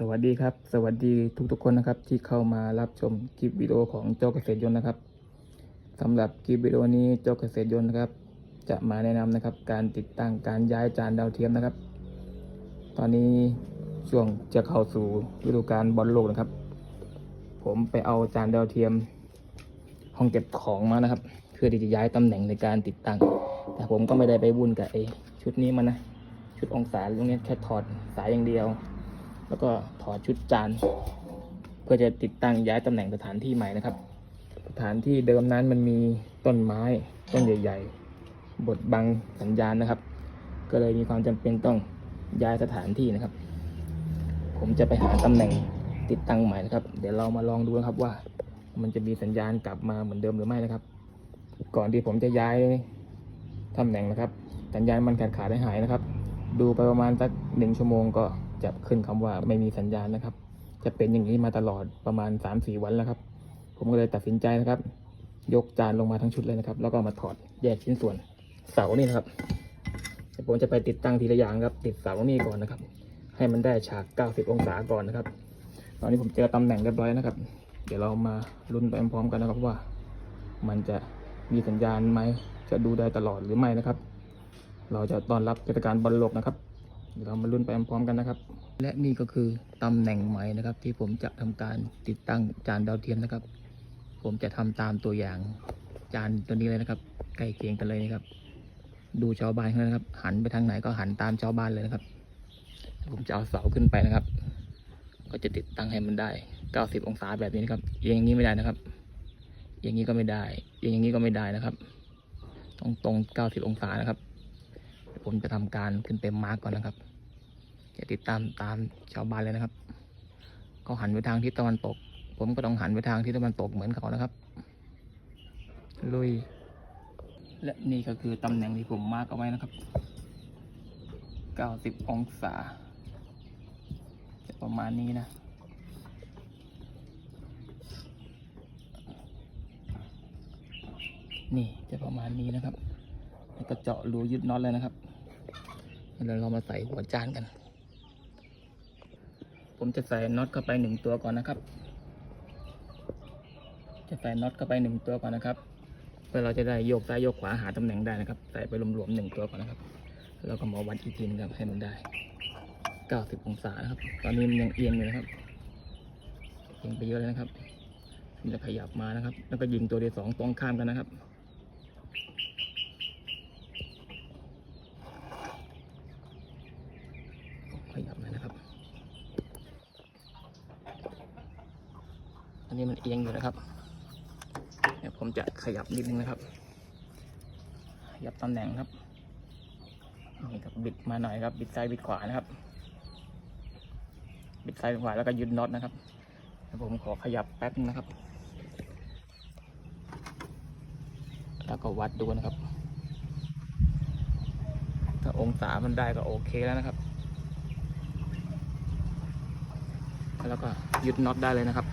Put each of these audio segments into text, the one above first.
สวัสดีครับ สวัสดีทุกๆคนนะครับที่เข้ามารับชมคลิปวิดีโอของเจ้าเกษตรยนต์นะครับสำหรับคลิปวิดีโอนี้เจ้าเกษตรยนต์นะครับ จะมาแนะนำนะครับ การติดตั้งการย้ายจานดาวเทียมนะครับ ตอนนี้ช่วงจะเข้าสู่ฤดูกาลบอลโลกนะครับ ผมไปเอาจานดาวเทียมห้องเก็บของมานะครับ เพื่อที่จะย้ายตำแหน่งในการติดตั้ง แต่ผมก็ไม่ได้ไปวุ่นกับไอ้ชุดนี้มันนะชุดองศาตรงนี้แค่ถอดสายอย่างเดียว แล้วก็ถอดชุดจานเพื่อจะติดตั้งย้ายตำแหน่งสถานที่ใหม่นะครับ สถานที่เดิมนั้นมันมีต้นไม้ต้นใหญ่ ๆ บดบังสัญญาณนะครับ ก็เลยมีความจำเป็นต้องย้ายสถานที่นะครับ ผมจะไปหาตำแหน่งติดตั้งใหม่นะครับ เดี๋ยวเรามาลองดูนะครับว่า มันจะมีสัญญาณกลับมาเหมือนเดิมหรือไม่นะครับ ก่อนที่ผมจะย้ายตำแหน่งนะครับ สัญญาณมันขาดขาดหายหายนะครับ ดูไปประมาณสักหนึ่งชั่วโมงก็ จะขึ้นคำว่าไม่มีสัญญาณนะครับ จะเป็นอย่างนี้มาตลอดประมาณ3าสี่วันแล้วครับ ผมก็เลยตัดสินใจนะครับ ยกจานลงมาทั้งชุดเลยนะครับ แล้วก็มาถอดแยกชิ้นส่วนเสานี่นะครับผมจะไปติดตั้งทีละอย่างครับ ติดเสานี่ก่อนนะครับ ให้มันได้ฉาก 90 องศาก่อนนะครับ ตอนนี้ผมเจอตำแหน่งเรียบร้อยนะครับ เดี๋ยวเรามาลุ้นไปพร้อมกันนะครับว่า มันจะมีสัญญาณไหมจะดูได้ตลอดหรือไม่นะครับ เราจะต้อนรับเทศกาลบอลโลกนะครับ เดี๋ยวเรามาลุ้นไปพร้อมกันนะครับ และนี่ก็คือตำแหน่งใหม่นะครับ ที่ผมจะทำการติดตั้งจานดาวเทียมนะครับ ผมจะทำตามตัวอย่างจานตัวนี้เลยนะครับใกล้เคียงกันเลยนะครับ ดูชาวบ้านเขานะครับ หันไปทางไหนก็หันตามชาวบ้านเลยนะครับ ผมจะเอาเสาขึ้นไปนะครับ ก็จะติดตั้งให้มันได้ 90 องศาแบบนี้นะครับเอียงอย่างนี้ไม่ได้นะครับเอียงอย่างนี้ก็ไม่ได้เอียงอย่างนี้ก็ไม่ได้นะครับต้องตรง 90 องศานะครับ ผมจะทำการขึ้นไปมาร์กก่อนนะครับ จะติดตามตามชาวบ้านเลยนะครับเขาหันไปทางทิศตะวันตก ผมก็ต้องหันไปทางทิศตะวันตกเหมือนเขานะครับ ลุย และนี่ก็คือตำแหน่งที่ผมมาร์กเอาไว้นะครับ 90 องศาจะประมาณนี้นะนี่จะประมาณนี้นะครับ แล้วก็เจาะรูยึดน็อตเลยนะครับ แล้วเรามาใส่หัวจานกัน ผมจะใส่น็อตเข้าไปหนึ่งตัวก่อนนะครับ จะใส่น็อตเข้าไปหนึ่งตัวก่อนนะครับ เพื่อเราจะได้โยกซ้ายโยกขวาหาตำแหน่งได้นะครับ ใส่ไปรวมๆหนึ่งตัวก่อนนะครับ แล้วก็มาวัดอีกทีนึงครับให้มันได้90องศานะครับ ตอนนี้มันยังเอียงอยู่นะครับ เอียงไปเยอะเลยนะครับมันจะขยับมานะครับ แล้วก็ยิงตัวที่สองตรงข้ามกันนะครับ ขยับหน่อยนะครับ อันนี้มัน เอียงอยู่นะครับเดี๋ยวผมจะขยับนิดนึงนะครับ ขยับตำแหน่งครับนี่ครับบิดมาหน่อยครับ บิดซ้ายบิดขวานะครับ บิดซ้ายบิดขวาแล้วก็ยึดน็อตนะครับเดี๋ยวผมขอขยับแป๊บนึงนะครับ แล้วก็วัดดูนะครับ ถ้าองศามันได้ก็โอเคแล้วนะครับ แล้วก็ยึดน็อตได้เลยนะครับ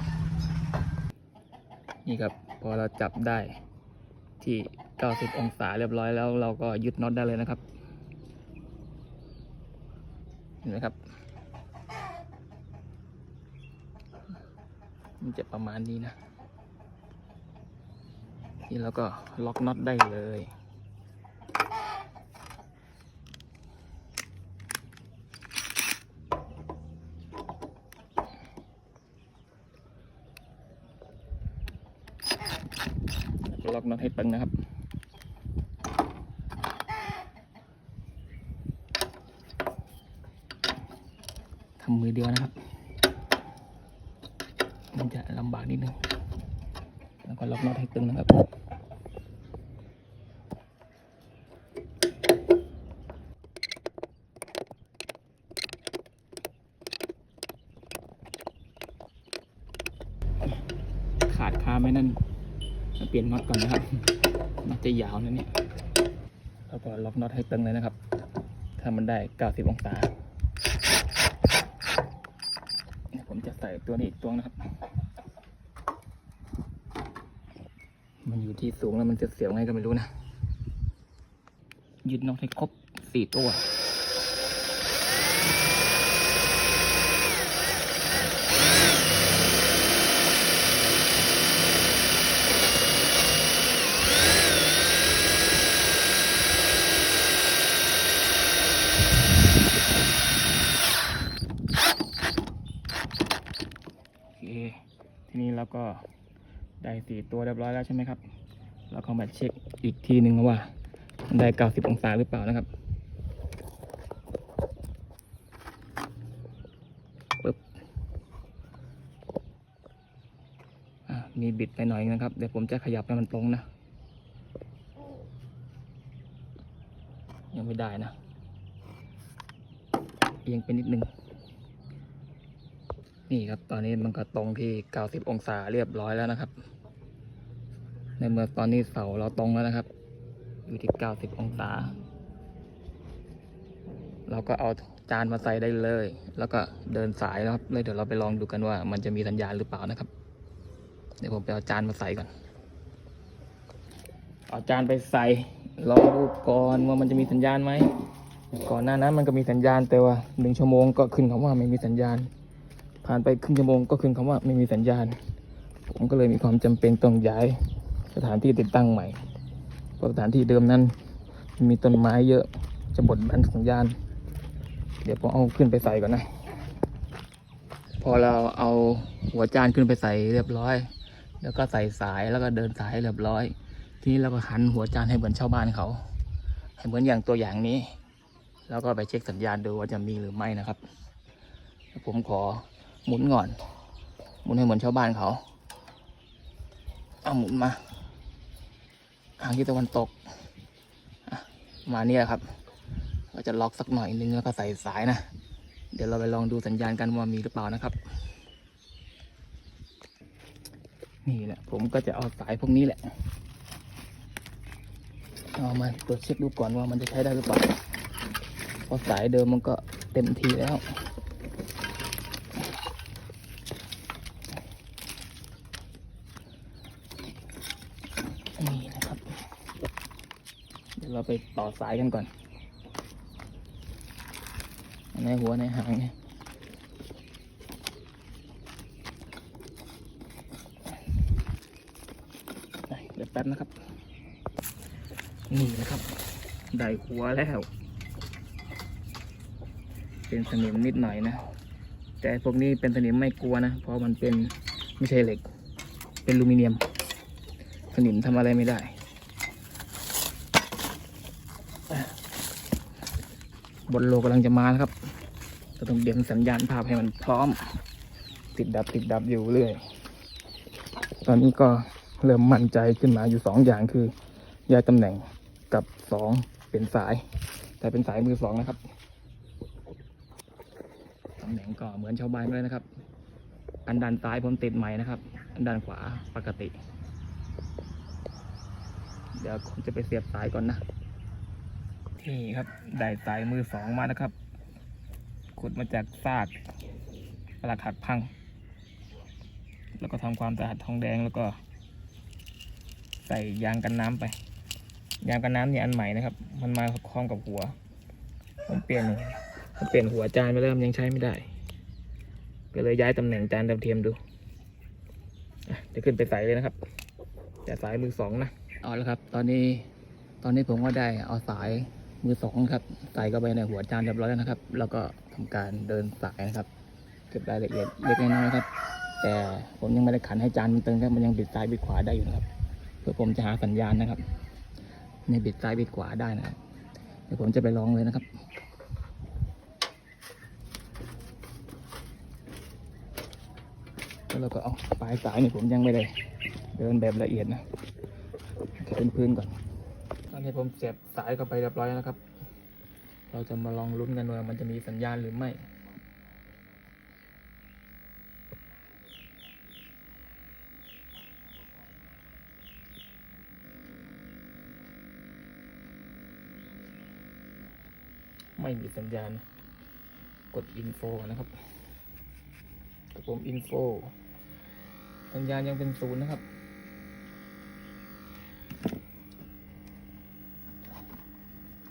นี่ครับพอเราจับได้ที่ 90 องศาเรียบร้อยแล้วเราก็ยึดน็อตได้เลยนะครับ เห็นไหมครับ มันจะประมาณนี้นะ นี่เราก็ล็อกน็อตได้เลย ล็อกน็อตให้ตึงนะครับ ทำมือเดียวนะครับ มันจะลำบากนิดนึง แล้วก็ล็อกน็อตให้ตึงนะครับขาดคาไหมนั่น ลี่ยนน็อตก่อนนะครับน็อตจะยาวนะเนี่ยแล้วก็ล็อกน็อตให้ตึงเลยนะครับถ้ามันได้ 90 องศาผมจะใส่ตัวนี้อีกตัวนะครับ มันอยู่ที่สูงแล้วมันจะเสียวไงก็ไม่รู้นะ ยึดน็อตให้ครบสี่ตัว ทีนี้เรา ก็ได้สี่ตัวเรียบร้อยแล้วใช่ไหมครับ เราก็มาเช็คอีกทีหนึ่งว่าได้เก้าสิบองศาหรือเปล่านะครับปึ๊บอะมีบิดไปหน่อยนะครับ เดี๋ยวผมจะขยับให้มันตรงนะ ยังไม่ได้นะเอียงไปนิดนึง นี่ครับตอนนี้มันก็ตรงที่ 90 องศาเรียบร้อยแล้วนะครับ ในเมื่อตอนนี้เสาเราตรงแล้วนะครับ อยู่ที่ 90 องศา เราก็เอาจานมาใส่ได้เลย แล้วก็เดินสายนะครับเลยเดี๋ยวเราไปลองดูกันว่า มันจะมีสัญญาณหรือเปล่านะครับ เดี๋ยวผมไปเอาจานมาใส่ก่อน เอาจานไปใส่ลองดูก่อนว่ามันจะมีสัญญาณไหม ก่อนหน้านั้นมันก็มีสัญญาณแต่ว่าหนึ่งชั่วโมงก็ขึ้นคำว่าไม่มีสัญญาณ ผ่านไปครึ่งชั่วโมงก็ขึ้นคำว่าไม่มีสัญญาณ ผมก็เลยมีความจำเป็นต้องย้ายสถานที่ติดตั้งใหม่เพราะสถานที่เดิมนั้นมันมีต้นไม้เยอะจะบดบันสัญญาณ เดี๋ยวผมเอาขึ้นไปใส่ก่อนนะ พอเราเอาหัวจานขึ้นไปใส่เรียบร้อย แล้วก็ใส่สายแล้วก็เดินสายเรียบร้อย ทีนี้เราก็หันหัวจานให้เหมือนชาวบ้านเขา ให้เหมือนอย่างตัวอย่างนี้ แล้วก็ไปเช็คสัญญาณดูว่าจะมีหรือไม่นะครับ ผมขอ หมุนก่อน หมุนให้เหมือนชาวบ้านเขาเอาหมุนมาทางที่ตะวันตกมาเนี่ยครับ ก็จะล็อกสักหน่อยนึงแล้วก็ใส่สายนะ เดี๋ยวเราไปลองดูสัญญาณกันว่ามีหรือเปล่านะครับ นี่แหละผมก็จะเอาสายพวกนี้แหละ เอามาตรวจเช็คดูก่อนว่ามันจะใช้ได้หรือเปล่า เพราะสายเดิมมันก็เต็มทีแล้ว นี่นะครับ เดี๋ยวเรา ไปต่อสายกันก่อนในหัวในหางเนี่ยได้เดี๋ยวแป๊บนะครับ นี่นะครับ ได้หัวแล้ว เป็นสนิมนิดหน่อยนะ แต่พวกนี้เป็นสนิมไม่กลัวนะ เพราะมันเป็นไม่ใช่เหล็ก เป็นลูมิเนียม สนิมทำอะไรไม่ได้อะ บนโลกำลังจะมานะครับก็ต้องเดียนสัญญาณภาพให้มันพร้อม ติดดับติดดับอยู่เรื่อย ตอนนี้ก็เริ่มมั่นใจขึ้นมาอยู่สองอย่างคือย้ายตำแหน่งกับสองเป็นสาย แต่เป็นสายมือสองนะครับตำแหน่งก็เหมือนชาวบ้านเลยนะครับ อันด้านซ้ายผมติดใหม่นะครับ อันด้านขวาปกติ เดี๋ยวผมจะไปเสียบสายก่อนนะ นี่ครับได้สายมือสองมานะครับ ขุดมาจากซากปลักหักพัง แล้วก็ทำความสะอาดทองแดงแล้วก็ ใส่ยางกันน้ำไป ยางกันน้ำเนี่ยอันใหม่นะครับ มันมาพร้อมกับหัว ผมเปลี่ยนผมเปลี่ยนหัวจานไปแล้วมันยังใช้ไม่ได้ ก็เลยย้ายตำแหน่งจานดาวเทียมดูอะเดี๋ยวขึ้นไปใส่เลยนะครับแต่สายมือสองนะ เอาละครับ ตอนนี้ ตอนนี้ผมก็ได้เอาสาย มือสองครับ ใส่เข้าไปในหัวจานเรียบร้อยแล้วนะครับ แล้วก็ทำการเดินสายนะครับ เก็บรายละเอียดเล็กน้อยครับ แต่ผมยังไม่ได้ขันให้จานมันตึงครับ มันยังบิดซ้ายบิดขวาได้อยู่นะครับ เพื่อผมจะหาสัญญาณนะครับ ในบิดซ้ายบิดขวาได้นะครับเดี๋ยวผมจะไปลองเลยนะครับแล้วเราก็เอาปลายสายนี่ผมยังไม่ได้เดินแบบละเอียดนะเป็นพื้นก่อน อนนี้ผมเสียบสายเข้าไปเรียบร้อยแล้วนะครับ เราจะมาลองลุ้นกันว่ามันจะมีสัญญาณหรือไม่ไม่มีสัญญาณ กดอินโฟนะครับกดปุ่มอินโฟสัญญาณยังเป็นศูนย์นะครับ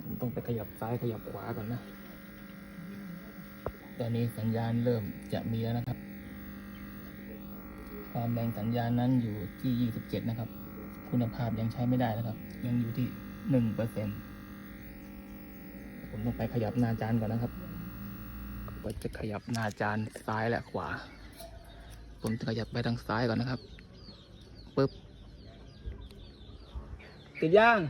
ผม ต้องไปขยับซ้ายขยับขวาก่อนนะ ตอนนี้สัญญาณเริ่มจะมีแล้วนะครับ ความแรงสัญญาณนั้นอยู่ที่ 27 นะครับ คุณภาพยังใช้ไม่ได้นะครับ ยังอยู่ที่1%ผมต้องไปขยับหน้าจานก่อนนะครับว่าจะขยับหน้าจานซ้ายและขวา ผมจะขยับไปทางซ้ายก่อนนะครับปึ๊บติดย่าง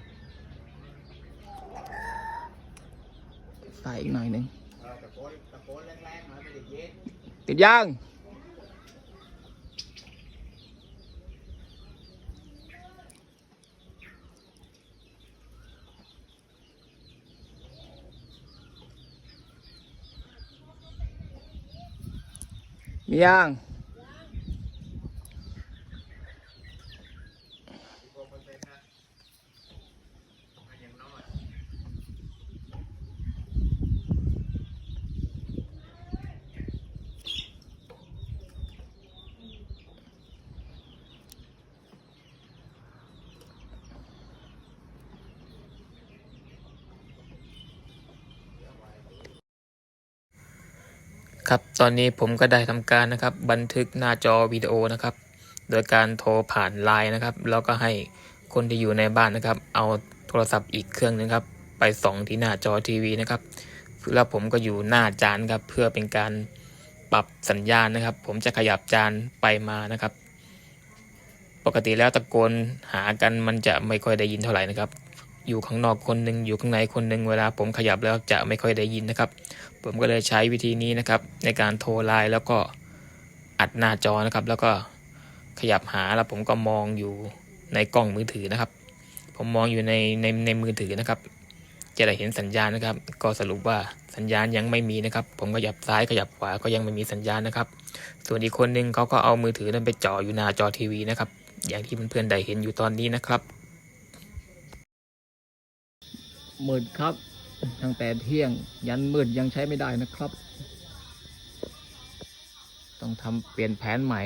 ซ้ายอีกหน่อยหนึ่งติดย่างมีย่าง ครับตอนนี้ผมก็ได้ทำการนะครับ บันทึกหน้าจอวิดีโอนะครับ โดยการโทรผ่านไลน์นะครับ แล้วก็ให้คนที่อยู่ในบ้านนะครับ เอาโทรศัพท์อีกเครื่องหนึงครับ ไปส่องที่หน้าจอทีวีนะครับแล้วผมก็อยู่หน้าจานครับ เพื่อเป็นการปรับสัญญาณนะครับ ผมจะขยับจานไปมานะครับ ปกติแล้วตะโกนหากันมันจะไม่ค่อยได้ยินเท่าไหร่นะครับ อยู่ข้างนอกคนหนึ่งอยู่ข้างในคนหนึ่งเวลาผมขยับแล้วจะไม่ค่อยได้ยินนะครับ ผมก็เลยใช้วิธีนี้นะครับ ในการโทรไลน์แล้วก็อัดหน้าจอนะครับ แล้วก็ขยับหาแล้วผมก็มองอยู่ในกล้องมือถือนะครับ ผมมองอยู่ในในในมือถือนะครับ จะได้เห็นสัญญาณนะครับ ก็สรุปว่าสัญญาณยังไม่มีนะครับ ผมขยับซ้ายขยับขวาก็ยังไม่มีสัญญาณนะครับ ส่วนอีกคนนึงเขาก็เอามือถือนั้นไปจ่ออยู่หน้าจอทีวีนะครับ อย่างที่เพื่อนๆได้เห็นอยู่ตอนนี้นะครับ มืดครับ ตั้งแต่เที่ยง ยันมืดยังใช้ไม่ได้นะครับ ต้องทำเปลี่ยนแผนใหม่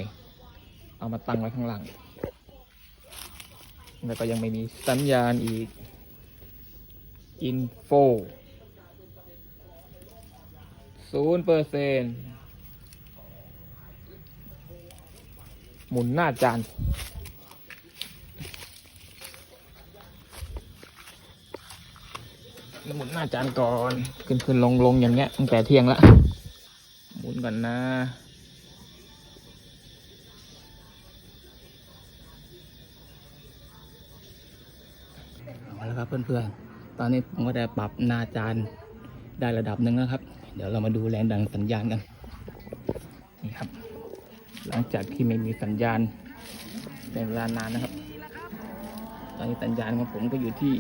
เอามาตั้งไว้ข้างหลัง แล้วก็ยังไม่มีสัญญาณอีก อินโฟศูนย์เปอร์เซนหมุนหน้าจาน หมุนหน้าจานก่อน ขึ้นขึ้นลงลงอย่างเงี้ยตั้งแต่เที่ยงละหมุนก่อนนะเอาละครับเพื่อนๆ ตอนนี้ผมก็ได้ปรับหน้าจานได้ระดับหนึ่งแล้วครับ เดี๋ยวเรามาดูแรงดันสัญญาณกันนี่ครับ หลังจากที่ไม่มีสัญญาณเป็นเวลานานนะครับ ตอนนี้สัญญาณของผมก็อยู่ที่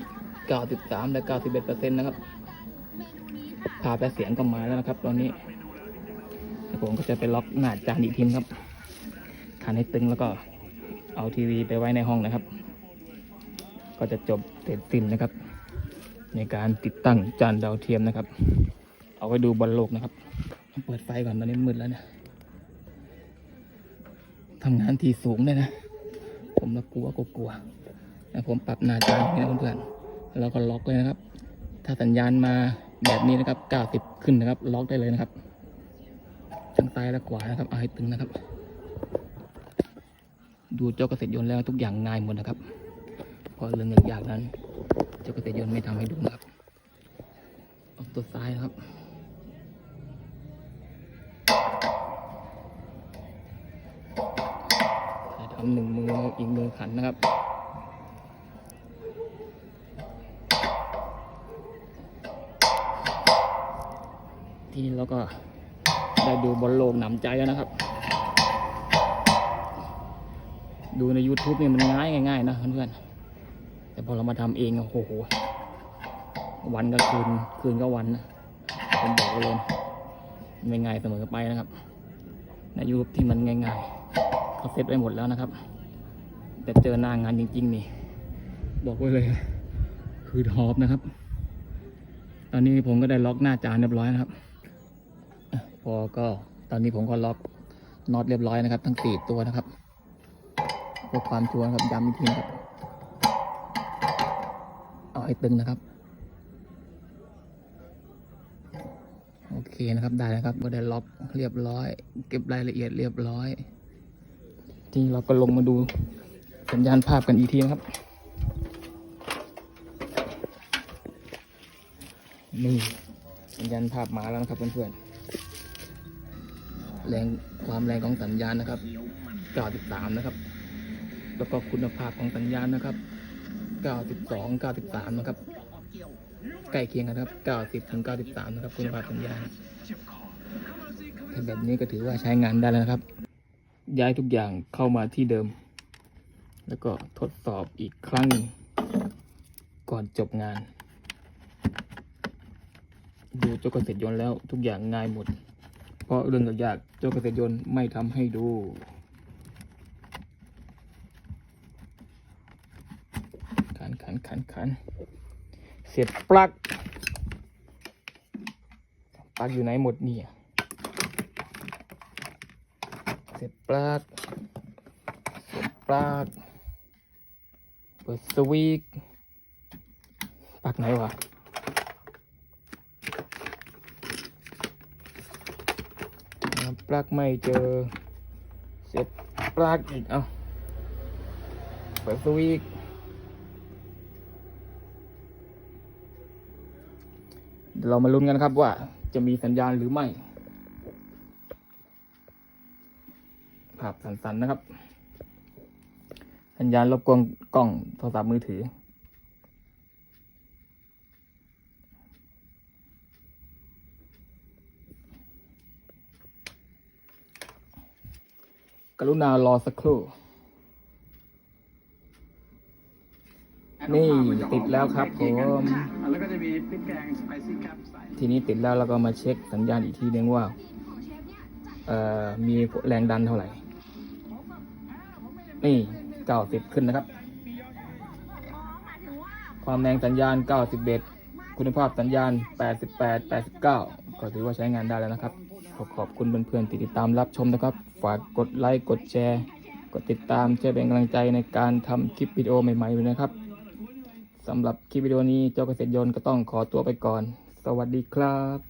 93 และ 91เปอร์เซ็นต์นะครับภาพและเสียงก็มาแล้วนะครับ ตอนนี้ผมก็จะไปล็อกหน้าจานอีกทีครับขันให้ตึงแล้วก็เอาทีวีไปไว้ในห้องนะครับ ก็จะจบเสร็จสิ้นนะครับ ในการติดตั้งจานดาวเทียมนะครับ เอาไว้ดูบอลโลกนะครับเปิดไฟก่อนตอนนี้มืดแล้วนะทำงานที่สูงเลยนะ ผมละกลัวกลัวๆนะผมปรับหน้าจานนี่นะเพื่อนๆ แล้วก็ล็อกเลยนะครับ ถ้าสัญญาณมาแบบนี้นะครับ 90 ขึ้นนะครับ ล็อกได้เลยนะครับ ทั้งซ้ายและขวานะครับเอาให้ตึงนะครับ ดูเจ้าเกษตรยนต์แล้วทุกอย่างง่ายหมดนะครับเพราะเรื่องยากๆนั้น เจ้าเกษตรยนต์ไม่ทำให้ดูนะครับเอาตัวซ้ายนะครับทำหนึ่งมืออีกมือขันนะครับ ทีนี้เราก็ได้ดูบอลโลกหนำใจแล้วนะครับ ดูใน YouTube เนี่ยมันง่ายง่ายๆนะเพื่อนๆแต่พอเรามาทำเองโอ้โห วันก็คืน คืนก็วันนะผมบอกเลยไม่ง่ายเสมอไปนะครับในยูทูบที่มันง่ายๆเขาเซตไว้หมดแล้วนะครับ แต่เจอหน้างานจริง ๆ นี่ บอกไว้เลย คือหอบนะครับ ตอนนี้ผมก็ได้ล็อกหน้าจานเรียบร้อยนะครับ อะพอก็ตอนนี้ผมก็ล็อกน็อตเรียบร้อยนะครับ ทั้งสี่ตัวนะครับเพื่อความชัวร์นะครับย้ำอีกทีนะครับ เอาให้ตึงนะครับ โอเคนะครับได้นะครับก็ได้ล็อกเรียบร้อย เก็บรายละเอียดเรียบร้อยทีนี้เราก็ลงมาดูสัญญาณภาพกันอีกทีนะครับ นี่สัญญาณภาพมาแล้วนะครับเพื่อนๆ แรงความแรงของสัญญาณนะครับ 93 นะครับ แล้วก็คุณภาพของสัญญาณนะครับ 92 93 นะครับ ใกล้เคียงกันครับ 90 ถึง 93 นะครับ คุณภาพสัญญาณถ้าแบบนี้ก็ถือว่าใช้งานได้แล้วนะครับ ย้ายทุกอย่างเข้ามาที่เดิม แล้วก็ทดสอบอีกครั้งก่อนจบงาน ดูจ้าเกษตรยนต์แล้วทุกอย่างง่ายหมด พราะเรื่องยากๆเจ้าเกษตรยนต์ไม่ทำให้ดู ขันขันขันขันเสียบปลั๊กปลั๊กอยู่ไหนหมดเนี่ยเสียบปลั๊กเสียบปลั๊กเปิดสวิตช์ปลั๊กไหนวะ หา ปลั๊กไม่เจอ เสร็จปลั๊กอีกเอาเปิดสวิตช์เดี๋ยวเรามาลุ้นกันครับว่าจะมีสัญญาณหรือไม่ ภาพสันๆนะครับ สัญญาณรบกวนกล้องโทรศัพท์มือถือ กรุณารอสักครู่ นี่ติดแล้วครับผมค่ะแล้วก็จะมีพริกแกงสไปซี่แคปใส่ทีนี้ติดแล้วเราก็มาเช็คสัญญาณอีกทีนึงว่าเอ่อมีแรงดันเท่าไหร่ นี่ 90 ขึ้นนะครับ ความแรงสัญญาณ 91 คุณภาพสัญญาณ 88 89 ก็ถือว่าใช้งานได้แล้วนะครับ ขอขอบคุณเพื่อนๆที่ติดตามรับชมนะครับ ฝากกดไลค์กดแชร์ กดติดตามแชร์เป็นกำลังใจในการทำคลิปวิดีโอใหม่ๆด้วยนะครับสำหรับคลิปวิดีโอนี้เจ้าเกษตรยนต์ก็ต้องขอตัวไปก่อน สวัสดีครับ